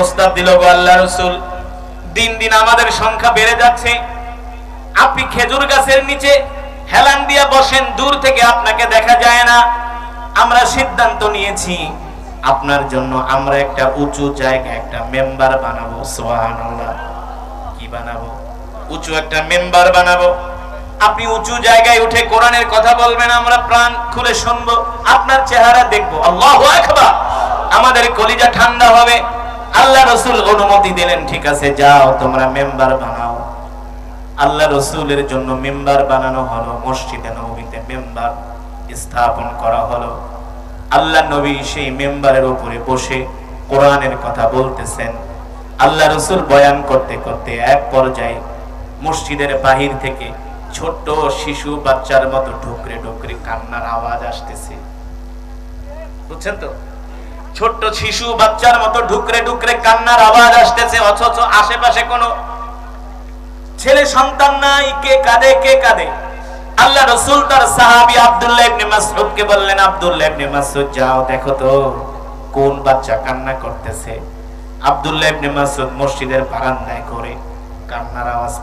প্রস্তাব দিল গো আল্লাহ রসুল, দিন দিন আমাদের সংখ্যা বেড়ে যাচ্ছে। আপনি খেজুর গাছের নিচে হেলান দিয়া বসেন, দূর থেকে আপনাকে দেখা যায় না। আমরা সিদ্ধান্ত নিয়েছি, আপনার জন্য আমরা একটা উঁচু জায়গা একটা মেম্বার বানাবো, সুবহানাল্লাহ। কি বানাবো? উঁচু একটা মেম্বার বানাবো। আপনি উঁচু জায়গায় উঠে কোরআনের কথা বলবেন, আমরা প্রাণ খুলে শুনব, আপনার চেহারা দেখব। আল্লাহু আমাদের কলিজা ঠান্ডা হবে। আল্লাহ রসুল অনুমতি দিলেন, ঠিক আছে, যাও, তোমরা মেম্বার বানাও। আল্লাহ রসুলের জন্য মেম্বার বানানো হলো, মসজিদে নবীতে মেম্বার স্থাপন করা হলো। আল্লাহ নবী সেই মেম্বারের উপরে বসে কোরআনের কথা বলতেছেন। আল্লাহ রসুল বয়ান করতে করতে এক পর্যায়ে মসজিদের বাহির থেকে ছোট্ট শিশু বাচ্চার মতো ঢুকরে ঢুকরে কান্নার আওয়াজ আসতেছে। বুঝছেন তো? ছোট্ট শিশু বাচ্চার মতো ঢুকরে ঢুকরে কান্নার আওয়াজ আসতেছে, অথচ আশেপাশে কোনো ছেলে সন্তান নাই, কে কাঁদে কে কাঁদে? আল্লাহ রসুল তার সাহাবী আব্দুল্লাহ ইবনে বললেন, আব্দুল্লাহ যাও, দেখো তো কোন বাচ্চা কান্না করতেছে। আব্দুল্লাহ মসজিদের বারান্দায় করে কান্নার আওয়াজ